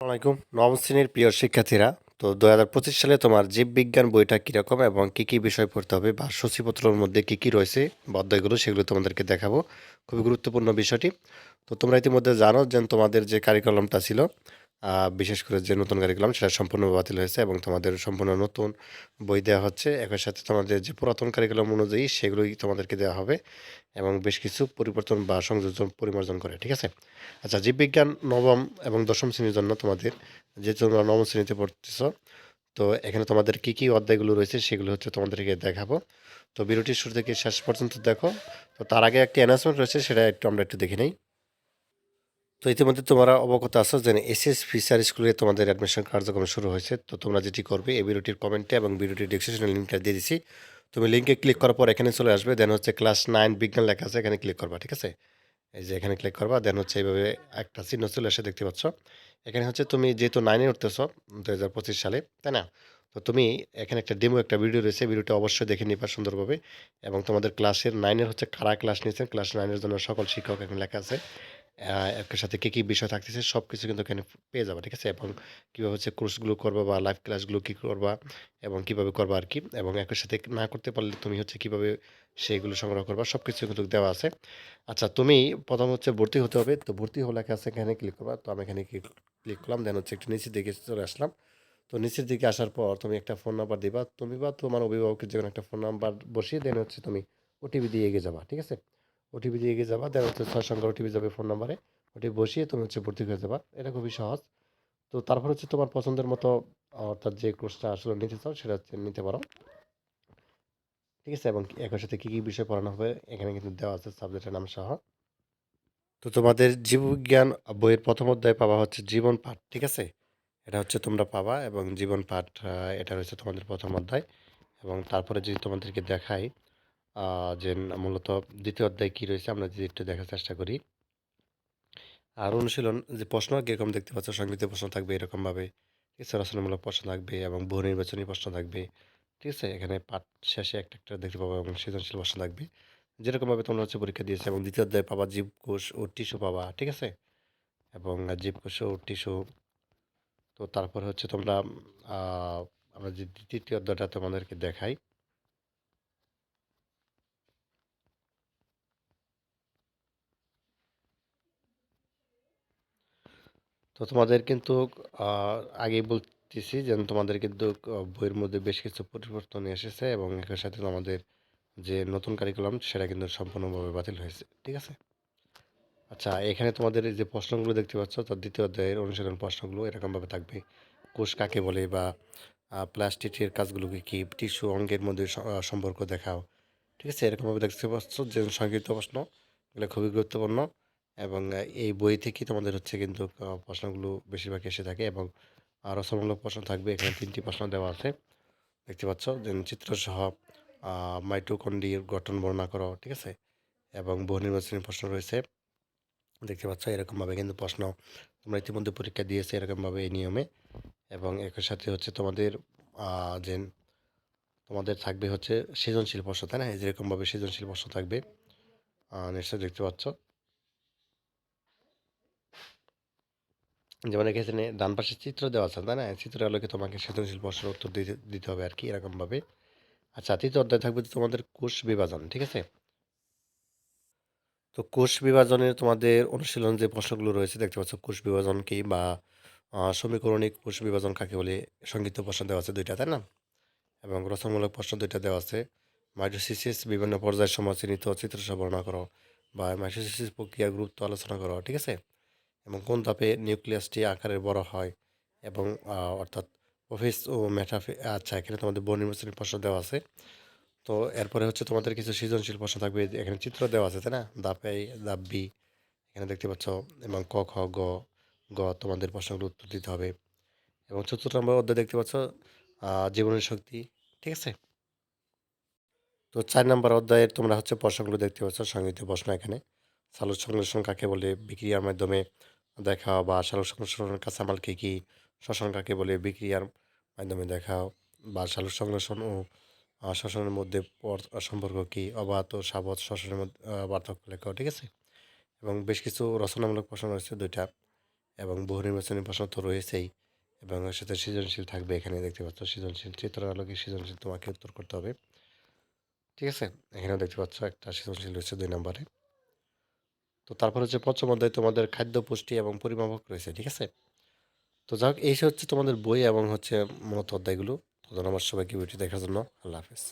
আসসালামাইকুম নবম শ্রেণির প্রিয় শিক্ষার্থীরা, তো দু হাজার পঁচিশ সালে তোমার জীববিজ্ঞান বইটা কীরকম এবং কী কী বিষয় পড়তে হবে বা সূচিপত্রের মধ্যে কী কী রয়েছে অধ্যায়গুলো, সেগুলো তোমাদেরকে দেখাবো। খুবই গুরুত্বপূর্ণ বিষয়টি। তো তোমরা ইতিমধ্যে জানো যে তোমাদের যে কারিকুলামটা ছিল বিশেষ করে যে নতুন কারিকুলাম সেটা সম্পূর্ণ বাতিল হয়েছে এবং তোমাদের সম্পূর্ণ নতুন বই দেওয়া হচ্ছে। একই সাথে তোমাদের যে পুরাতন কারিকুলাম অনুযায়ী, সেগুলোই তোমাদেরকে দেওয়া হবে এবং বেশ কিছু পরিবর্তন বা সংযোজন পরিমার্জন করে, ঠিক আছে? আচ্ছা জীববিজ্ঞান নবম এবং দশম শ্রেণির জন্য তোমাদের, যে তোমরা নবম শ্রেণীতে পড়তেছ, তো এখানে তোমাদের কি কি অধ্যায়গুলো রয়েছে, সেগুলো হচ্ছে তোমাদেরকে দেখাবো। তো বিরতি শুরু থেকে শেষ পর্যন্ত দেখো। তো তার আগে একটি অ্যানাউন্সমেন্ট রয়েছে, সেটা একটু আমরা একটু দেখে নিই। তো ইতিমধ্যে তোমরা অবগত আছো যে এসএস ফিচার স্কুলে তোমাদের অ্যাডমিশন কার্যক্রম শুরু হয়েছে। তো তোমরা যেটি করবে, এই ভিডিওটির কমেন্টে এবং ভিডিওটির ডিসক্রিপশনে লিঙ্কটা দিয়ে দিচ্ছি তুমি লিঙ্কে ক্লিক করার পর এখানে চলে আসবে দেন হচ্ছে ক্লাস নাইন বিজ্ঞান লেখা আছে, এখানে ক্লিক করবা, ঠিক আছে? এই যে এখানে ক্লিক করবা দেন হচ্ছে এইভাবে একটা চিহ্ন চলে আসে, দেখতে পাচ্ছ? এখানে হচ্ছে তুমি যেহেতু নাইনে উঠতেছ দু হাজার পঁচিশ সালে, তাই না? তো তুমি এখানে একটা ডেমো একটা ভিডিও রয়েছে ভিডিওটা অবশ্যই দেখে নিবা সুন্দরভাবে। এবং তোমাদের ক্লাসের নাইনের হচ্ছে কারা ক্লাস নিয়েছেন ক্লাস নাইনের জন্য সকল শিক্ষক এখানে লেখা আছে। এর সাথে কী কী বিষয় থাকতেছে সব কিছু কিন্তু এখানে পেয়ে যাবে, ঠিক আছে? এবং কীভাবে হচ্ছে কোর্সগুলো করবা বা লাইভ ক্লাসগুলো কী করবা এবং কীভাবে করবা আর কি? এবং একের সাথে না করতে পারলে তুমি হচ্ছে কীভাবে সেইগুলো সংগ্রহ করবা সব কিছু কিন্তু দেওয়া আছে। আচ্ছা তুমি প্রথম হচ্ছে ভর্তি হতে হবে, তো ভর্তি হলে আছে এখানে ক্লিক করবা, তো আমি এখানে ক্লিক করলাম দেন হচ্ছে একটু নিচের দিকে চলে আসলাম। তো নিচের দিকে আসার পর তুমি একটা ফোন নাম্বার দিবা, তুমি বা তোমার অভিভাবকের যে একটা ফোন নাম্বার বসিয়ে দেন হচ্ছে তুমি ওটিপি দিয়ে এগিয়ে যাবা, ঠিক আছে? ওটিপি দিয়ে এগিয়ে যাবা। দেন হচ্ছে ছয় সংখ্যার ওটিপি যাবে ফোন নাম্বারে। ওটি বসিয়ে তুমি হচ্ছে ভর্তি হয়ে যাবা। এটা খুবই সহজ। তো তারপর হচ্ছে তোমার পছন্দের মতো, অর্থাৎ যে কোর্সটা আসলে নিতে চাও সেটা হচ্ছে নিতে পারো। ঠিক আছে? এবং একই সাথে কী কী বিষয় পড়ানো হবে এখানে কিন্তু দেওয়া আছে সাবজেক্টের নাম সহ। তো তোমাদের জীববিজ্ঞান বইয়ের প্রথম অধ্যায় পাবা হচ্ছে জীবন পাঠ, ঠিক আছে? এটা হচ্ছে তোমরা পাবা এবং জীবন পাঠ এটা হচ্ছে তোমাদের প্রথম অধ্যায়। এবং তারপরে যদি তোমাদেরকে দেখাই যে মূলত দ্বিতীয় অধ্যায় কী রয়েছে আমরা যদি একটু দেখার চেষ্টা করি। আর অনুশীলন যে প্রশ্ন কীরকম দেখতে পাচ্ছ সংগীতের প্রশ্ন থাকবে এরকমভাবে। ঠিক আছে, রচনামূলক প্রশ্ন থাকবে এবং বহু নির্বাচনী প্রশ্ন থাকবে। ঠিক আছে, এখানে পাঠ শেষে একটা একটা দেখতে পাবো এবং সৃজনশীল প্রশ্ন থাকবে। যেরকমভাবে তোমরা হচ্ছে পরীক্ষা দিয়েছে এবং দ্বিতীয় অধ্যায় পাবা জীবকোষ ও টিস্যু পাবা। ঠিক আছে? এবং জীবকোষ ও টিস্যু। তো তারপরে হচ্ছে তোমরা আমরা যে দ্বিতীয় অধ্যায়টা তোমাদেরকে দেখাই। তো তোমাদের কিন্তু আগেই বলতেছি যে তোমাদের কিন্তু বইয়ের মধ্যে বেশ কিছু পরিবর্তন এসেছে এবং এর সাথে তোমাদের যে নতুন কারিকুলাম সেটা কিন্তু সম্পূর্ণভাবে বাতিল হয়েছে। ঠিক আছে? আচ্ছা এখানে তোমাদের যে প্রশ্নগুলো দেখতে পাচ্ছ তার দ্বিতীয় অধ্যায়ের অনুশীলন প্রশ্নগুলো এরকমভাবে থাকবে। কোষ কাকে বলে বা প্লাস্টিকের কাজগুলোকে কি টিস্যু অঙ্গের মধ্যে সম্পর্ক দেখাও। ঠিক আছে? এরকমভাবে দেখতে পাচ্ছ যে সংক্ষিপ্ত প্রশ্ন, এগুলো খুবই গুরুত্বপূর্ণ। এবং এই বই থেকে তোমাদের হচ্ছে কিন্তু প্রশ্নগুলো বেশিরভাগ এসে থাকে এবং আহ, রচনামূলক প্রশ্ন থাকবে। এখানে তিনটি প্রশ্ন দেওয়া আছে। দেখতে পাচ্ছ যে চিত্রসহ মাইটোকন্ডির গঠন বর্ণনা করো ঠিক আছে? এবং বহু নির্বাচনী প্রশ্ন রয়েছে। দেখতে পাচ্ছ এরকমভাবে কিন্তু প্রশ্ন তোমরা ইতিমধ্যে পরীক্ষা দিয়েছে এরকমভাবে এই নিয়মে। এবং একই সাথে হচ্ছে তোমাদের যে তোমাদের থাকবে হচ্ছে সৃজনশীল প্রশ্ন তাই না? যেরকমভাবে সৃজনশীল প্রশ্ন থাকবে। নিশ্চয়ই দেখতে পাচ্ছ। যেমন এখানে ডান পাশে চিত্র দেওয়া আছে, তাই না? এই চিত্রের আলোকে তোমাকে সৃজনশীল প্রশ্নের উত্তর দিতে দিতে হবে আর কি এরকমভাবে। আচ্ছা তৃতীয় অধ্যায় থাকবে তোমাদের কোষ বিভাজন, ঠিক আছে? তো কোষ বিভাজনের তোমাদের অনুশীলন যে প্রশ্নগুলো রয়েছে, দেখতে পাচ্ছ কোষ বিভাজন কি বা সমীকরণিক কোষ বিভাজন কাকে বলে, সংক্ষিপ্ত প্রশ্ন দেওয়া আছে দুইটা, তাই না? এবং রচনামূলক প্রশ্ন দুইটা দেওয়া আছে। মাইটোসিসিস বিভিন্ন পর্যায়ের সময় চিহ্নিত, চিত্র বর্ণনা করো বা মাইটোসিসিস প্রক্রিয়ার গুরুত্ব আলোচনা করো, ঠিক আছে? এবং কোন ধাপে নিউক্লিয়াসটি আকারে বড় হয় এবং অর্থাৎ অফিস ও মেটাফি আচ্ছা এখানে তোমাদের বন নির্বাচনী প্রশ্ন দেওয়া আছে। তো এরপরে হচ্ছে তোমাদের কিছু সৃজনশীল প্রশ্ন থাকবে, এখানে চিত্র দেওয়া আছে, তাই না? ধাপ এ ধাপ বি এখানে দেখতে পাচ্ছ, এবং ক, খ, গ গ, তোমাদের প্রশ্নগুলো উত্তর দিতে হবে। এবং চতুর্থ নম্বর অধ্যায় দেখতে পাচ্ছ জীবনের শক্তি, ঠিক আছে? তো চার নম্বর অধ্যায়ের তোমরা হচ্ছে প্রশ্নগুলো দেখতে পাচ্ছ সংগীত প্রশ্ন এখানে। সালোক সংশ্লেষণ কাকে বলে? বিক্রিয়ার মাধ্যমে দেখাও বা সালোক সংশ্লেষণের কাঁচামাল কী শ্বসন কাকে বলে বিক্রিয়ার মাধ্যমে দেখাও বা সালোক সংশ্লেষণ ও শ্বসনের মধ্যে পর- সম্পর্ক কী? অবাধ ও সাবধ শ্বসনের মধ্যে পার্থক্য লেখাও, ঠিক আছে? এবং বেশ কিছু রচনামূলক প্রশ্ন রয়েছে দুইটা এবং বহু নির্বাচনী প্রশ্ন তো রয়েছেই এবং এর সাথে সৃজনশীল থাকবে এখানে দেখতে পাচ্ছ সৃজনশীল চিত্র আলোকে সৃজনশীল তোমাকে উত্তর করতে হবে। ঠিক আছে? এখানেও দেখতে পাচ্ছ একটা সৃজনশীল রয়েছে দুই নম্বরে। তো তারপর হচ্ছে পঞ্চম অধ্যায় তোমাদের খাদ্য পুষ্টি এবং পরিমাপক রয়েছে, ঠিক আছে? তো যাই হোক এই হচ্ছে তোমাদের বই এবং হচ্ছে মূলত অধ্যায়গুলো। তো ধন্যবাদ সবাইকে ভিডিও দেখার জন্য। আল্লাহ হাফেজ।